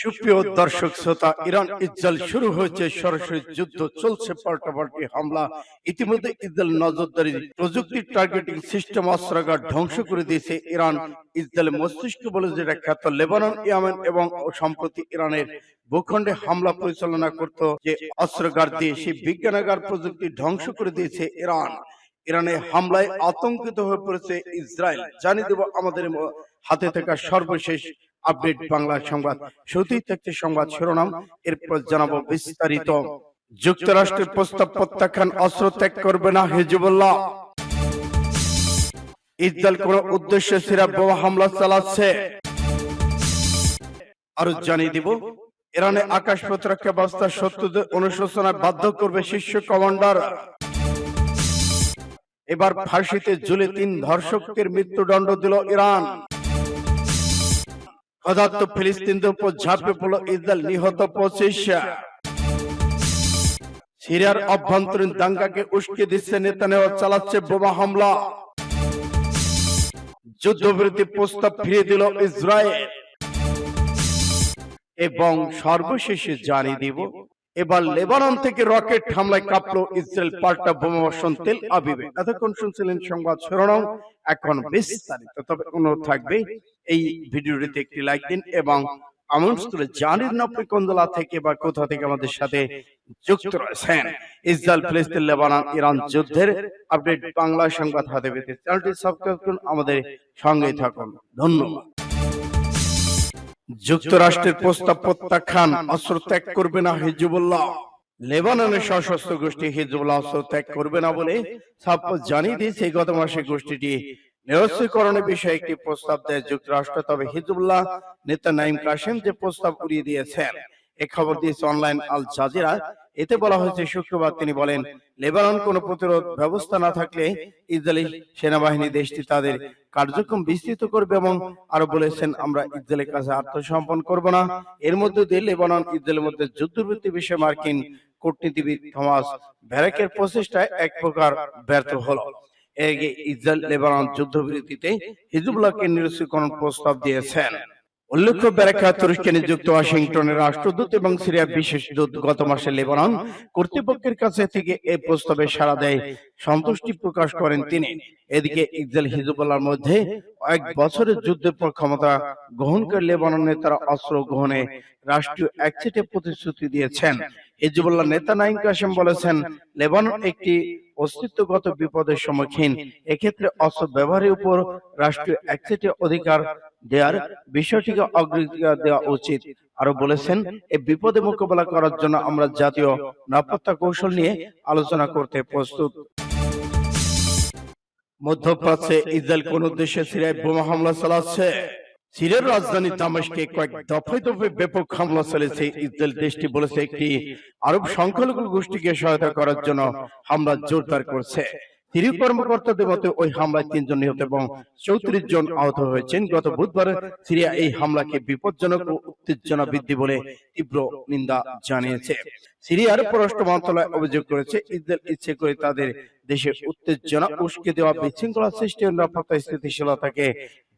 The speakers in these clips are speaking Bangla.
সুপ্রিয় দর্শক শ্রোতা ইরান ইসরায়েল শুরু হয়েছে সরাসরি যুদ্ধ চলছে পাল্টাপাল্টি হামলা। ইতিমধ্যে ইসরায়েল নজরদারি প্রযুক্তি টার্গেটিং সিস্টেম অস্ত্রাগার ধ্বংস করে দিয়েছে ইরান। ইসরায়েল মস্তিষ্ক বলে যেটা খ্যাত লেবানন ইয়ামেন এবং সম্প্রতি ইরানের ভূখণ্ডে হামলা পরিচালনা করত যে অস্ত্রাগার দিয়ে সেই বিজ্ঞানাগার প্রযুক্তি ধ্বংস করে দিয়েছে ইরান। ইরানে হামলায় আতঙ্কিত হয়ে পড়েছে ইসরায়েল। জানিয়ে দেব আমাদের হাতে থাকা সর্বশেষ আপডেট বাংলা সংবাদ। শুরুতেই থাকছে সংবাদ শিরোনাম। এরপর জানাব বিস্তারিত। যুক্তরাষ্ট্রের প্রস্তাব প্রত্যাখ্যান অস্ত্র ত্যাগ করবে না হিজবুল্লাহ। ইসরায়েল কোন উদ্দেশ্য সিরা বোমা হামলা চালাচ্ছে। আরও জানিয়ে দিব ইরানে আকাশ প্রতিরক্ষা ব্যবস্থা শত্রুদের অনুশোচনায় বাধ্য করবে শীর্ষ কমান্ডার। এবার ফাঁসিতে ঝুলে তিন ধর্ষকদের মৃত্যুদণ্ড দিল ইরান। ক্ষুধার্ত ফিলিস্তিনদের উপর ঝাঁপে পড়ল ইসরায়েল নিহত পঁচিশ। সিরিয়ার অভ্যন্তরীণ দাঙ্গাকে উস্কে দিচ্ছে নেতানেও চালাচ্ছে বোমা হামলা। যুদ্ধবিরতি প্রস্তাব ফিরিয়ে দিল ইসরায়েল। এবং সর্বশেষে জানিয়ে দিব এবার লেবানন থেকে রকেট হামলায় কাঁপলো ইসরায়েল পাল্টা বোমাবর্ষণ তেল আবিবে। এতক্ষণ শুনছিলেন সংবাদ শিরোনাম, এখন বিস্তারিত। তবে অনুরোধ থাকবে, এই ভিডিওটিতে একটি লাইক দিন এবং আমন্স করে জানেন না আপনি কোন থেকে বা কোথা থেকে আমাদের সাথে যুক্ত রয়েছেন। ইসরায়েল, ফিলিস্তিন, লেবানন, ইরান যুদ্ধের আপডেট বাংলা সংবাদ হাতে পেতে চ্যানেলটি সাবস্ক্রাইব করুন, আমাদের সঙ্গেই থাকুন। ধন্যবাদ। যুক্তরাষ্ট্রের প্রস্তাব প্রত্যাখ্যান অস্ত্র ত্যাগ করবে না হিজবুল্লাহ। লেবাননের সশস্ত্র গোষ্ঠী হিজবুল্লাহ অস্ত্র ত্যাগ করবে না বলে সাপ জানিয়ে দিয়েছে গত মাসে গোষ্ঠীটি। নিরস্ত্রীকরণের বিষয়ে একটি প্রস্তাব দেয় যুক্তরাষ্ট্র তবে হিজবুল্লাহ নেতা নাইম কাসেম যে প্রস্তাব উড়িয়ে দিয়েছেন। এ খবর দিয়েছে অনলাইন আল জাজিরা। এতে বলা হয়েছে, শুক্রবার তিনি বলেন, লেবানন কোন প্রতিরোধ ব্যবস্থা না থাকলে ইসরায়েলি সেনাবাহিনী দেশটি তাদের কার্যক্রম বিস্তৃত করবে এবং আরও বলেছেন, আমরা ইসরায়েলের কাছে আত্মসমর্পণ করব না। এর মধ্যে দিয়ে লেবানন ইসরায়েলের মধ্যে যুদ্ধবৃত্তি বিষয়ে মার্কিন কূটনীতিবিদ থমাস ভ্যারাকের প্রচেষ্টায় এক প্রকার ব্যর্থ হলো। ইসরায়েল লেবানন যুদ্ধবিরতিতে হিজবুল্লাহকে নিরস্ত্রীকরণ প্রস্তাব দিয়েছেন। উল্লেখ্য ব্যারাকা তুরস্কে নিযুক্ত ওয়াশিংটনের রাষ্ট্রদূত এবং সিরিয়ার বিশেষ দূত গত মাসে লেবানন কর্তৃপক্ষের কাছে থেকে এই প্রস্তাবে সাড়া দেয়। সন্তুষ্টি প্রকাশ করেন তিনি। এদিকে ইসরায়েল হিজবুল্লাহর মধ্যে এক বছরের যুদ্ধের পর ক্ষমতা গ্রহণ করে লেবানন নেতারা অস্ত্র গ্রহণে রাষ্ট্রীয় একচেটে প্রতিশ্রুতি দিয়েছেন। হিজবুল্লাহ নেতা নাইম কাসেম বলেছেন লেবানন একটি অস্তিত্বগত বিপদের সম্মুখীন। এক্ষেত্রে অস্ত্র ব্যবহারের উপর রাষ্ট্রীয় একচেটে অধিকার দেওয়ার বিষয়টিকে অগ্রাধিকার দেওয়া উচিত। আরও বলেছেন এই বিপদে মোকাবেলা করার জন্য আমরা জাতীয় নিরাপত্তা কৌশল নিয়ে আলোচনা করতে প্রস্তুত। মধ্যপ্রাচ্যে ইসরায়েল কোন উদ্দেশ্যে সিরিয়ায় বোমা হামলা চালাচ্ছে? সিরিয়ার রাজধানী দামেশকে কয়েক দফায় দফায় ব্যাপক হামলা চলেছে ইসরায়েল দেশটি বলেছে একটি আরব সংখ্যালঘু গোষ্ঠীকে সহায়তা করার জন্য হামলা জোরদার করছে। অভিযোগ করেছে ইসরায়েল ইচ্ছে করে তাদের দেশে উত্তেজনা, উস্কে দেওয়া, বিশৃঙ্খলা সৃষ্টি নিরাপত্তা স্থিতিশীলতাকে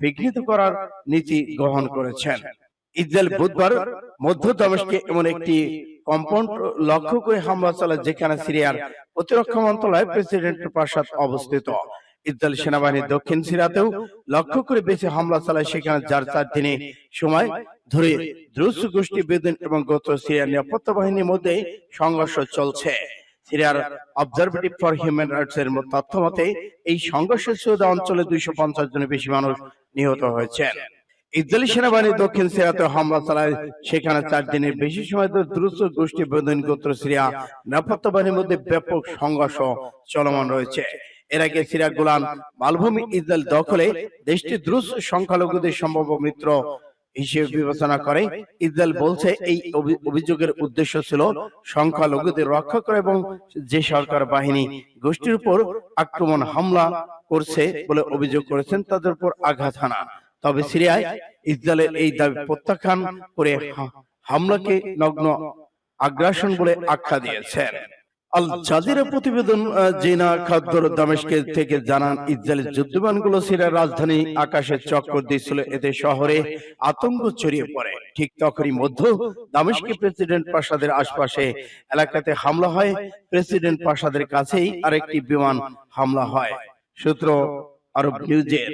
বিঘ্নিত করার নীতি গ্রহণ করেছেন। ইসরায়েল বুধবার মধ্য দামেস্কে এমন একটি কম্পাউন্ড লক্ষ্য করে হামলা চালায়, যেখানে সিরিয়ার প্রতিরক্ষা মন্ত্রণালয় প্রেসিডেন্টের প্রাসাদ অবস্থিত। ইসরায়েল সেনাবাহিনী দক্ষিণ সিরিয়াতেও লক্ষ্য করে বেশি হামলা চালায়, সেখানে যার চার দিনে সময় ধরে দ্রুজ গোষ্ঠী বেদিন এবং গোত্র সিরিয়ার নিরাপত্তা বাহিনীর মধ্যে সংঘর্ষ চলছে। সিরিয়ার অবজারভেটিভ ফর হিউম্যান রাইটস এর তথ্য মতে এই সংঘর্ষের সুদা অঞ্চলে দুইশো পঞ্চাশ জনের বেশি মানুষ নিহত হয়েছেন। ইসরায়েলি সেনাবাহিনী দক্ষিণ সিরিয়াতে হামলা চালায়। সেখানে চার দিনের বেশি সময় ধরে দ্রুত গোষ্ঠী বেদন গোত্র সিরিয়া নিরাপত্তা বাহিনীর মধ্যে ব্যাপক সংঘর্ষ চলমান রয়েছে। এর আগে সিরিয়া গোলান মালভূমি ইসরায়েল দখলে দেশটি দ্রুত সংখ্যালঘুদের সম্ভাব্য মিত্র হিসেবে বিবেচনা করে। ইসরায়েল বলছে এই অভিযোগের উদ্দেশ্য ছিল সংখ্যালঘুদের রক্ষা করা এবং যে সরকার বাহিনী গোষ্ঠীর উপর আক্রমণ হামলা করছে বলে অভিযোগ করেছেন তাদের উপর আঘাত হানা তবে সিরিয়ায় ইসরায়েলের এই দাবি প্রত্যাখ্যান করে হামলাকে নগ্ন আগ্রাসন বলে আখ্যা দিয়েছেন। আল জাজিরা প্রতিবেদন জিনা খাদ্যর দামেশকে থেকে জানান ইসরায়েলের যুদ্ধবিমানগুলো সিরিয়ার রাজধানী আকাশে চক্কর দিয়েছিল। এতে শহরে আতঙ্ক ছড়িয়ে পড়ে। ঠিক তখনই মধ্য দামেশকে প্রেসিডেন্ট প্রাসাদের আশপাশে এলাকাতে হামলা হয়। প্রেসিডেন্ট প্রাসাদের কাছেই আরেকটি বিমান হামলা হয়। সূত্র আরব নিউজের।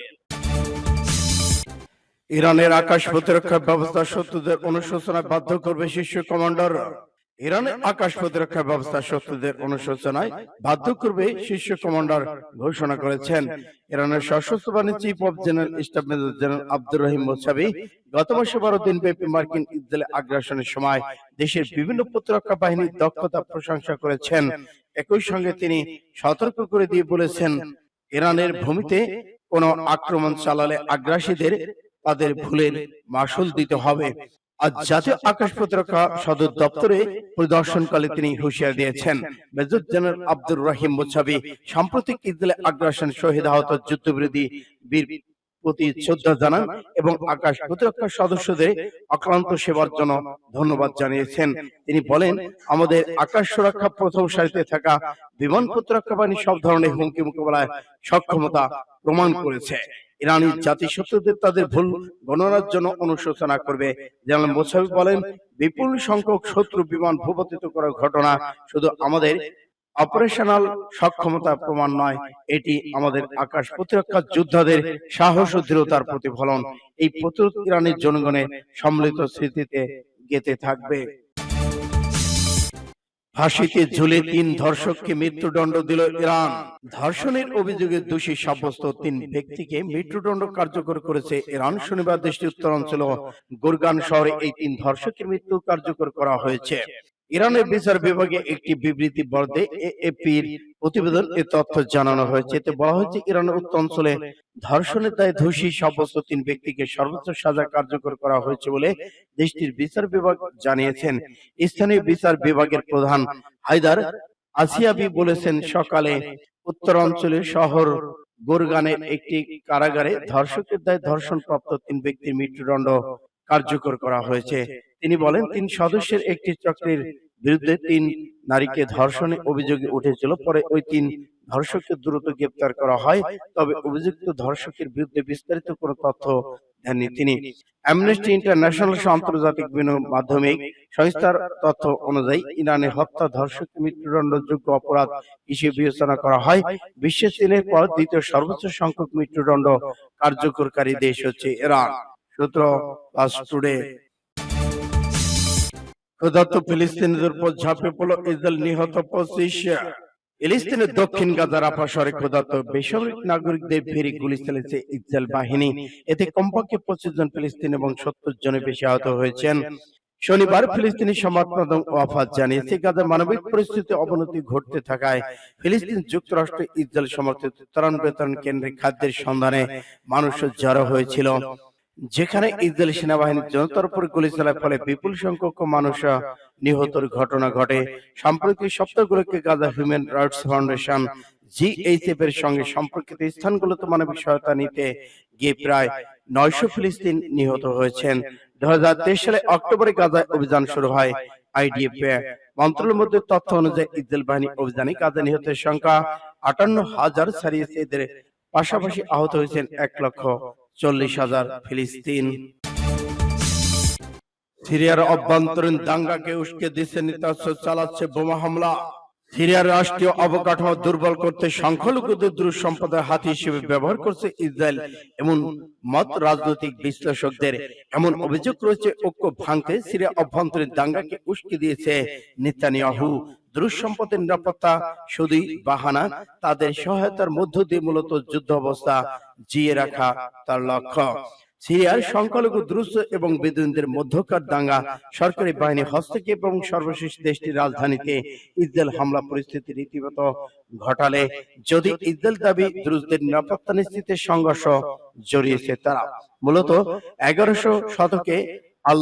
ইরানের আকাশ প্রতিরক্ষা ব্যবস্থা শত্রুদের অনুশোচনায় বাধ্য করবে শীর্ষ কমান্ডার। ইরানের আকাশ প্রতিরক্ষা ব্যবস্থা শত্রুদের অনুশোচনায় বাধ্য করবে শীর্ষ কমান্ডার ঘোষণা করেছেন। ইরানের সশস্ত্র বাহিনী chief of general staff major general Abdur Rahim Mousavi গত মাসে বারো দিন ব্যাপী মার্কিন ইসরায়েল আগ্রাসনের সময় দেশের বিভিন্ন প্রতিরক্ষা বাহিনীর দক্ষতা প্রশংসা করেছেন। একই সঙ্গে তিনি সতর্ক করে দিয়ে বলেছেন, ইরানের ভূমিতে কোনো আক্রমণ চালালে আগ্রাসীদের তাদের ভুলের মাসুল দিতে হবে। আজ জাতীয় আকাশ প্রতিরক্ষা সদর দপ্তরে পরিদর্শনকালে তিনি হুঁশিয়ার দিয়েছেন। Major general Abdur Rahim Mousavi সাম্প্রতিক ইসরায়েলে আগ্রাসন শহীদ আহত যুদ্ধবিরোধী বীর প্রতি শ্রদ্ধা জানান এবং আকাশ প্রতিরক্ষা সদস্যদের অক্লান্ত সেবার জন্য ধন্যবাদ জানিয়েছেন। তিনি বলেন আমাদের আকাশ সুরক্ষা প্রথম সারিতে থাকা বিমান প্রতিরক্ষা বাহিনী সব ধরনের হুমকি মোকাবেলায় সক্ষমতা প্রমাণ করেছে। ইরানি জাতিসত্ত্বদের তাদের ভুল গণনার জন্য অনুশোচনা করবে। জেনারেল মোসাফি বলেন, বিপুল সংখ্যক শত্রু বিমান ভূপতিত করার ঘটনা শুধু আমাদের অপারেশনাল সক্ষমতা প্রমাণ নয়, এটি আমাদের আকাশ প্রতিরক্ষা যোদ্ধাদের সাহস ও দৃঢ়তার প্রতিফলন। এই প্রতিরোধ ইরানের জনগণের সম্মিলিত স্মৃতিতে গেতে থাকবে। ফাঁসিতে ঝুলে তিন ধর্ষককে মৃত্যুদণ্ড দিল ইরান। ধর্ষণের অভিযোগে দোষী সাব্যস্ত তিন ব্যক্তিকে মৃত্যুদণ্ড কার্যকর করেছে ইরান। শনিবার দেশটির উত্তরাঞ্চল গুরগান শহরে এই তিন ধর্ষকের মৃত্যু কার্যকর করা হয়েছে। ইরানের বিচার বিভাগে একটি বিবৃতি বর্দে এএপির প্রতিবেদন এ তথ্য জানানো হয়েছে। এতে বলা হয়েছে ইরানের উত্তর অঞ্চলে ধর্ষণের দায়ে দোষী সাব্যস্ত তিন ব্যক্তিকে সর্বোচ্চ সাজা কার্যকর করা হয়েছে বলে দেশটির বিচার বিভাগ জানিয়েছেন। স্থানীয় বিচার বিভাগের প্রধান হায়দার আসিয়াবি বলেছেন সকালে উত্তরাঞ্চলের শহর গোরগানের একটি কারাগারে ধর্ষকের দায়ে ধর্ষণপ্রাপ্ত তিন ব্যক্তির মৃত্যুদণ্ড কার্যকর করা হয়েছে। তিনি বলেন তিন সদস্যের একটি চক্রের বিরুদ্ধে তিন নারীকে ধর্ষণের অভিযোগে উঠেছিল। পরে ওই তিন ধর্ষককে দ্রুত গ্রেপ্তার করা হয়। তবে অভিযুক্ত ধর্ষকের বিরুদ্ধে বিস্তারিত কোনো তথ্য দেননি তিনি। অ্যামনেস্টি ইন্টারন্যাশনাল আন্তর্জাতিক মাধ্যমিক সংস্থার তথ্য অনুযায়ী ইরানে হত্যা ধর্ষক মৃত্যুদণ্ডযোগ্য অপরাধ হিসেবে বিবেচনা করা হয়। বিশ্বের চীনের পর দ্বিতীয় সর্বোচ্চ সংখ্যক মৃত্যুদণ্ড কার্যকরকারী দেশ হচ্ছে ইরান ক্ষুধার্ত উপর ঝাঁপে ইসরায়েল নিহত পঁচিশ। ফিলিস্তিনের দক্ষিণ গাজার শহরে ক্ষুধার্ত নাগরিকদের ফেরি গুলি চালিয়েছে ইসরায়েল বাহিনী। এতে কমপক্ষে পঁচিশ জন ফিলিস্তিন এবং সত্তর জনের বেশি আহত হয়েছেন। শনিবার ফিলিস্তিনি সংবাদ মাধ্যম জানিয়েছে গাজার মানবিক পরিস্থিতি অবনতি ঘটতে থাকায় ফিলিস্তিন যুক্তরাষ্ট্র ইসরায়েল সমর্থিত ত্রাণ বিতরণ কেন্দ্রে খাদ্যের সন্ধানে মানুষ জড়ো হয়েছিল। যেখানে ইসরায়েল সেনাবাহিনীর জনতার উপর গুলি চালার ফলে বিপুল সংখ্যক মানুষ নিহতর ঘটনা ঘটে। সাম্প্রতিক সপ্তাহগুলোকে Gaza human rights foundation GHF এর সঙ্গে সম্পর্কিত স্থানগুলোতে মানবিক সহায়তা নিতে গিয়ে প্রায় নয়শো ফিলিস্তিন নিহত হয়েছেন। দু হাজার তেইশ সালে অক্টোবরে গাজায় অভিযান শুরু হয় আইডিএফ মন্ত্রণালয়ের মধ্যে তথ্য অনুযায়ী ইসরায়েল বাহিনী অভিযানে গাজা নিহতের সংখ্যা আটান্ন হাজার ছাড়িয়েছে এদের। পাশাপাশি আহত হয়েছেন এক লক্ষ চল্লিশ হাজার ফিলিস্তিন। সিরিয়ার অভ্যন্তরীণ দাঙ্গাকে উস্কে দিচ্ছে নেতাস্ত্র চালাচ্ছে বোমা হামলা। সিরিয়ার রাষ্ট্রীয় অবকাঠামো দুর্বল করতে সংখ্যালঘুদের হিসেবে ব্যবহার করছে ইসরায়েল। এমন মত রাজনৈতিক বিশ্লেষকদের। এমন অভিযোগ রয়েছে, ঐক্য ভাঙতে সিরিয়া অভ্যন্তরীণ দাঙ্গাকে উস্কে দিয়েছে নেতানিয়াহু। দ্রুজ সম্পদের নিরাপত্তা শুধুই বাহানা, তাদের সহায়তার মধ্য দিয়ে মূলত যুদ্ধ অবস্থা জিয়ে রাখা তার লক্ষ্য। সিরিয়ার সংখ্যালঘু দ্রুজ এবং বেদুইনদের মধ্যকার দাঙ্গা সরকারি বাহিনী হস্তক্ষেপ এবং সর্বশেষ দেশটির রাজধানীতে ইসরায়েল হামলা পরিস্থিতি রীতিমতো ঘটালে, যদি ইসরায়েল দাবি দ্রুজদের নিরাপত্তা নিশ্চিতে সংঘর্ষ জড়িয়েছে তারা। মূলত এগারোশো শতকে আল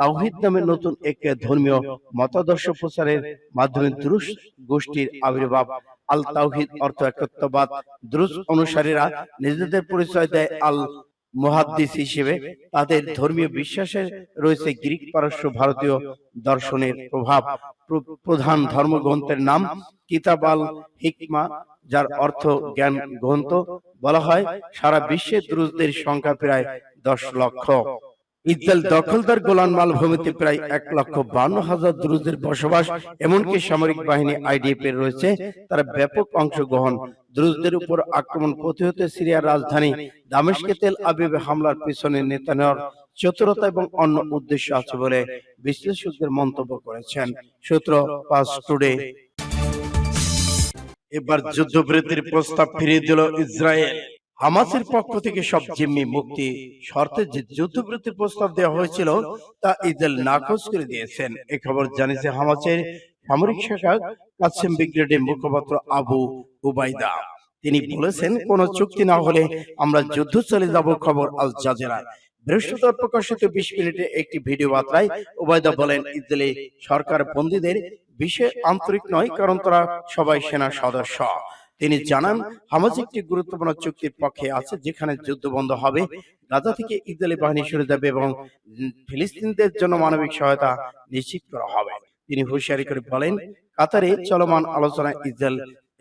তাওহিদ নামে নতুন এক ধর্মীয় মতাদর্শ প্রচারের মাধ্যমে দ্রুজ গোষ্ঠীর আবির্ভাব। আল তাওহিদ অর্থ একত্ববাদ। দ্রুজ অনুসারীরা নিজেদের পরিচয় দেয় আল মুহাদ্দিস হিসেবে। তাদের ধর্মীয় বিশ্বাসে রয়েছে গ্রিক, পারস্য, ভারতীয় দর্শনের প্রভাব। প্রধান ধর্মগ্রন্থের নাম কিতাব আল হিকমা, যার অর্থ জ্ঞান গ্রন্থ। বলা হয়, সারা বিশ্বে দ্রুজদের সংখ্যা প্রায় দশ লক্ষ। ইসরায়েল দখলদার গোলান মালভূমিতে প্রায় এক লক্ষ বান্ন হাজার দ্রুজদের বসবাস, এমনকি সামরিক বাহিনী আইডিএফ এর রয়েছে, তারা ব্যাপক অংশগ্রহণ। দ্রুজদের উপর আক্রমণ প্রতিহত সিরিয়ার রাজধানী দামেস্কে তেল আবিবে হামলার পিছনে নেতানিয়াহুর চতুরতা এবং অন্য উদ্দেশ্য আছে বলে বিশ্লেষকদের মন্তব্য করেছেন। সূত্র পাস টুডে। এবার যুদ্ধবৃত্তির প্রস্তাব ফিরিয়ে দিল ইসরায়েল। হামাসের পক্ষ থেকে সব জিম্মি মুক্তি শর্তে যে যুদ্ধবৃত্তির প্রস্তাব দেওয়া হয়েছিল তা ইসরায়েল নাকচ করে দিয়েছেন। এ খবর জানিয়েছে হামাসের সামরিক শাখা কাসেম ব্রিগেডের মুখপাত্র আবু উবাইদা। তিনি বলেছেন কোন চুক্তি না হলে আমরা যুদ্ধ চলে যাব খবর আল জাজেরা বৃহস্পতিবার প্রকাশিত বিশ মিনিটে একটি ভিডিও বার্তায় উবাইদা বলেন ইসরায়েলি সরকার বন্দীদের বিশেষ আন্তরিক নয় কারণ তারা সবাই সেনা সদস্য। তিনি জানান হামাজ একটি গুরুত্বপূর্ণ চুক্তির পক্ষে আছে যেখানে যুদ্ধ বন্ধ হবে। গাজা থেকে ইসরায়েলি বাহিনী সরে যাবে এবং ফিলিস্তিনিদের জন্য মানবিক সহায়তা নিশ্চিত করা হবে। তিনি হুঁশিয়ারি করে বলেন কাতারে চলমান আলোচনা ইসরায়েল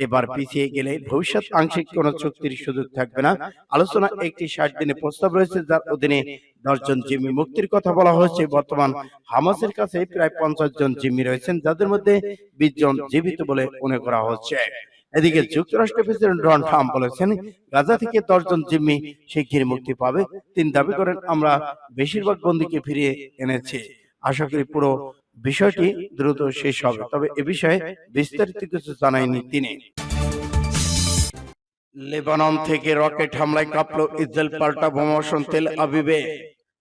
এবার পিছিয়ে গেলে ভবিষ্যৎ আংশিক কোন চুক্তির সুযোগ থাকবে না। আলোচনা একটি ষাট দিনের প্রস্তাব রয়েছে যার অধীনে দশজন জিম্মি মুক্তির কথা বলা হয়েছে। বর্তমান হামাসের কাছে প্রায় পঞ্চাশ জন জিম্মি রয়েছেন যাদের মধ্যে বিশ জন জীবিত বলে মনে করা হচ্ছে এদিকে যুক্তরাষ্ট্রের প্রেসিডেন্ট ডোনাল্ড ট্রাম্প বলেছেন, গাজা থেকে দশজন জিম্মি শিগগিরই মুক্তি পাবে। তিনি দাবি করেন, আমরা বেশিরভাগ বন্দীকে ফিরিয়ে এনেছি। আশা করি পুরো বিষয়টি দ্রুত শেষ হবে। তবে এ বিষয়ে বিস্তারিত কিছু জানায়নি তিনি। লেবানন থেকে রকেট হামলায় কাঁপল ইসরায়েল পাল্টা বোমাবর্ষণ তেল আবিবে।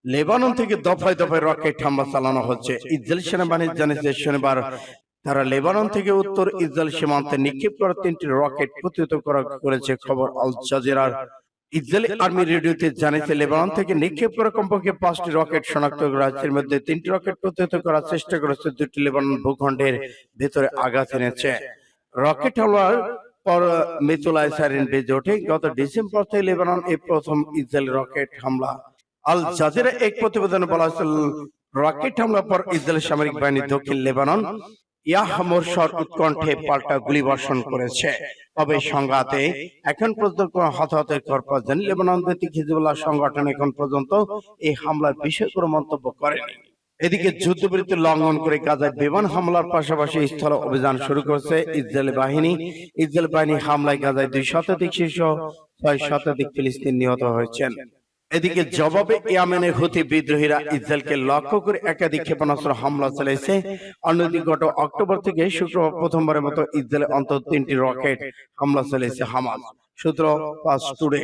লেবানন থেকে দফায় দফায় রকেট হামলা চালানো হচ্ছে। ইসরায়েল সেনাবাহিনী জানিয়েছে, শনিবার তারা লেবানন থেকে উত্তর ইসরায়েল সীমান্তে নিক্ষেপ করা তিনটি রকেট প্রতিহত করা করেছে, খবর আল জাজিরার। ইসরায়েলি আর্মি রেডিওতে জানিয়েছে, লেবানন থেকে নিক্ষেপ করা কমপক্ষে পাঁচটি রকেট শনাক্ত করা হয়েছে। মধ্যে তিনটি রকেট প্রতিহত করার চেষ্টা করেছে, দুটি লেবানন ভূখণ্ডের ভেতরে আঘাত এনেছে। রকেট হামলার পর মিতুলায় সারিন বেজে ওঠে। গত ডিসেম্বর থেকে লেবানন এই প্রথম ইসরায়েল রকেট হামলা। আল জাজিরা এক প্রতিবেদনে বলা হয়েছে, রকেট হামলার পর ইসরায়েল সামরিক বাহিনী দক্ষিণ লেবানন ইয়াহমোরসর উৎকণ্ঠে পাল্টা করেছে। তবে সংঘাতে এখন পর্যন্ত হতাহতের লেবানন ভিত্তিক হিজবুল্লাহ সংগঠন এখন পর্যন্ত এই হামলার কোনো মন্তব্য করেনি। এদিকে যুদ্ধবিরতি লঙ্ঘন করে গাজায় বিমান হামলার পাশাপাশি স্থল অভিযান শুরু করেছে ইসরায়েল বাহিনী। ইসরায়েল বাহিনী হামলায় গাজায় দুই শতাধিক শীর্ষ ছয় শতাধিক ফিলিস্তিন নিহত হয়েছেন। এদিকে জবাবে ইয়ামেনের হুতি বিদ্রোহীরা ইসরায়েলকে লক্ষ্য করে একাধিক ক্ষেপণাস্ত্র হামলা চালিয়েছে অন্যদিকে গত অক্টোবর থেকে শুক্রবার প্রথমবারের মতো ইসরায়েলে অন্তত তিনটি রকেট হামলা চালিয়েছে হামাস। সূত্র পাস টুডে।